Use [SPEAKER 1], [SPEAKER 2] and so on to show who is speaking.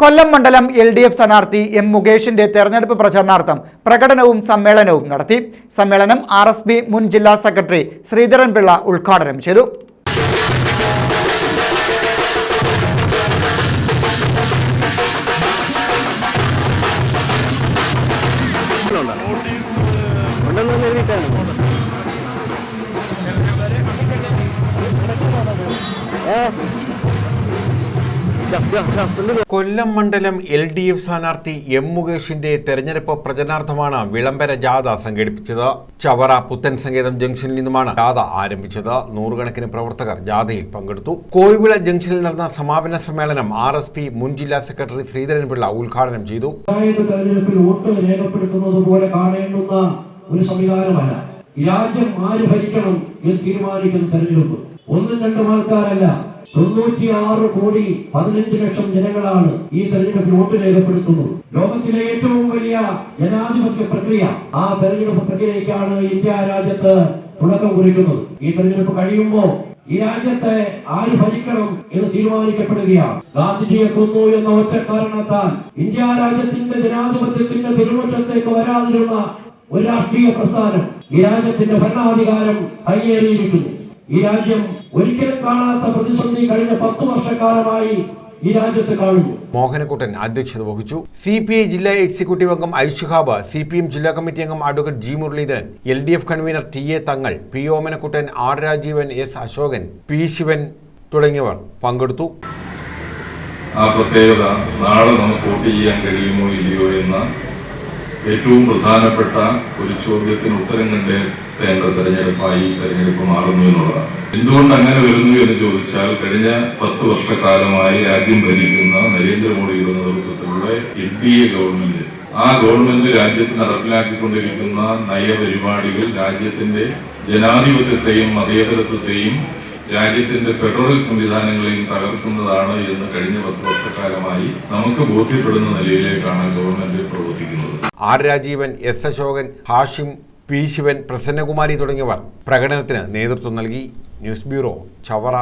[SPEAKER 1] കൊല്ലം മണ്ഡലം L D F സ്ഥാനാർത്ഥി M മുകേഷിന്റെ തെരഞ്ഞെടുപ്പ് പ്രചരണാർത്ഥം പ്രകടനവും സമ്മേളനവും നടത്തി. സമ്മേളനം ആർ എസ് പി മുൻ ജില്ലാ സെക്രട്ടറി ശ്രീധരൻ പിള്ള ഉദ്ഘാടനം ചെയ്തു.
[SPEAKER 2] ഉണ്ടെന്ന് എഴുതിയിട്ടാണ്.
[SPEAKER 3] കൊല്ലം മണ്ഡലം എൽ ഡി എഫ് സ്ഥാനാർത്ഥി എം മുകേഷിന്റെ തെരഞ്ഞെടുപ്പ് പ്രചരണാർത്ഥമാണ് വിളംബര ജാഥ സംഘടിപ്പിച്ചത്. ചവറ പുത്തൻ സങ്കേതം ജംഗ്ഷനിൽ നിന്നുമാണ് ജാഥ ആരംഭിച്ചത്. നൂറുകണക്കിന് പ്രവർത്തകർ ജാഥയിൽ പങ്കെടുത്തു. കോഴിവിള ജംഗ്ഷനിൽ നടന്ന സമാപന സമ്മേളനം ആർ എസ് പി മുൻ ജില്ലാ സെക്രട്ടറി ശ്രീധരൻപിള്ള ഉദ്ഘാടനം ചെയ്തു.
[SPEAKER 4] ഒരു സംവിധാനമല്ല. രാജ്യം ആര് ഭരിക്കണം എന്ന് തീരുമാനിക്കുന്ന തെരഞ്ഞെടുപ്പ്. ഒന്നും രണ്ടും ആൾക്കാരല്ല. തൊണ്ണൂറ്റിയാറ് കോടി പതിനഞ്ച് ലക്ഷം ജനങ്ങളാണ് ഈ തെരഞ്ഞെടുപ്പിൽ വോട്ട് രേഖപ്പെടുത്തുന്നത്. ലോകത്തിലെ ഏറ്റവും വലിയ ജനാധിപത്യ പ്രക്രിയ ആ തെരഞ്ഞെടുപ്പ് പ്രക്രിയയ്ക്കാണ് ഇന്ത്യ രാജ്യത്ത് തുടക്കം കുറിക്കുന്നത്. ഈ തെരഞ്ഞെടുപ്പ് കഴിയുമ്പോൾ ഈ രാജ്യത്തെ ആര് ഭരിക്കണം എന്ന് തീരുമാനിക്കപ്പെടുകയാണ്. ഗാന്ധിജിയെ കൊന്നു എന്ന ഒറ്റ കാരണത്താൽ ഇന്ത്യ രാജ്യത്തിന്റെ ജനാധിപത്യത്തിന്റെ തിരുമുറ്റത്തേക്ക് വരാതിരുന്ന ഒരു രാഷ്ട്രീയ പ്രസ്ഥാനം ഈ രാജ്യത്തിന്റെ ഭരണാധികാരം കൈയേറിയിരിക്കുന്നു. ഈ രാജ്യം ഒരിക്കലും കാണാത്ത പ്രതിസന്ധി കഴിഞ്ഞ പത്തു വർഷക്കാലമായി ഈ രാജ്യത്ത് കാണുന്നു.
[SPEAKER 3] മോഹനക്കുട്ടൻ അധ്യക്ഷത വഹിച്ചു. സി പി ഐ ജില്ലാ എക്സിക്യൂട്ടീവ് അംഗം ഐഷുഹാബ് സി പി എം ജില്ലാ കമ്മിറ്റി അംഗം advocate G Muraleedharan L D F convener T A Thangal P Omanakuttan R Rajeevan S Ashokan P Sivan തുടങ്ങിയവർ പങ്കെടുത്തു.
[SPEAKER 5] ആ പ്രത്യേകത നാളെ നമുക്ക് വോട്ട് ചെയ്യാൻ കഴിയുമോ ഇല്ലയോ എന്ന ഏറ്റവും പ്രധാനപ്പെട്ട ഒരു ചോദ്യത്തിന് ഉത്തരം കണ്ടെത്തേണ്ട തെരഞ്ഞെടുപ്പായി തെരഞ്ഞെടുപ്പ് മാറുന്നു എന്നുള്ളതാണ്. എന്തുകൊണ്ട് അങ്ങനെ വരുന്നു എന്ന് ചോദിച്ചാൽ കഴിഞ്ഞ പത്ത് വർഷക്കാലമായി രാജ്യം ഭരിക്കുന്ന നരേന്ദ്രമോദിയുടെ നേതൃത്വത്തിലുള്ള എൻ ഡി എ ഗവൺമെന്റ്. ആ ഗവൺമെന്റ് രാജ്യത്ത് നടപ്പിലാക്കിക്കൊണ്ടിരിക്കുന്ന നയപരിപാടികൾ രാജ്യത്തിന്റെ ജനാധിപത്യത്തെയും മതേതരത്വത്തെയും രാജ്യത്തിന്റെ ഫെഡറൽ സംവിധാനങ്ങളെയും തകർക്കുന്നതാണ് എന്ന് കഴിഞ്ഞ പത്ത് വർഷക്കാലമായി നമുക്ക് ബോധ്യപ്പെടുന്ന നിലയിലേക്കാണ് ഗവൺമെന്റ് പ്രവർത്തിക്കുന്നത്.
[SPEAKER 3] R Rajeevan S Ashokan Hashim P Sivan Prasannakumari തുടങ്ങിയവർ പ്രകടനത്തിന് നേതൃത്വം നൽകി. News bureau Chavara.